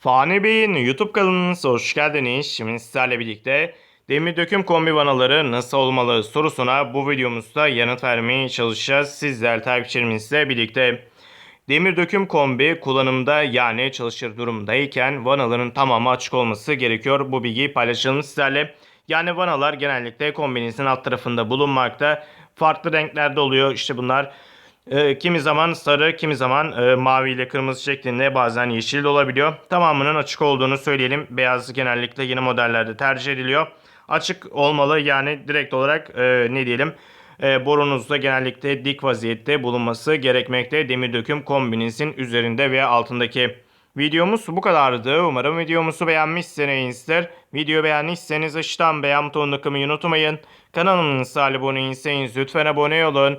Fani Bey'in YouTube kanalınıza hoş geldiniz. Şimdi sizlerle birlikte demir döküm kombi vanaları nasıl olmalı sorusuna bu videomuzda yanıt vermeye çalışacağız. Sizler takipçilerimizle birlikte. Demir döküm kombi kullanımda yani çalışır durumdayken vanaların tamamı açık olması gerekiyor. Bu bilgiyi paylaşalım sizlerle. Yani vanalar genellikle kombinizin alt tarafında bulunmakta. Farklı renklerde oluyor. İşte bunlar e, kimi zaman sarı, kimi zaman e, mavi ile kırmızı şeklinde bazen yeşil de olabiliyor. Tamamının açık olduğunu söyleyelim. Beyaz genellikle yeni modellerde tercih ediliyor. Açık olmalı yani direkt olarak e, ne diyelim e, borunuzda genellikle dik vaziyette bulunması gerekmekte. Demir döküm kombinizin üzerinde veya altındaki. Videomuz bu kadardı. Umarım videomuzu beğenmişsinizdir. Video beğendiyseniz aşağıdan beğen butonuna unutmayın. Kanalımıza abone değilseniz lütfen abone olun.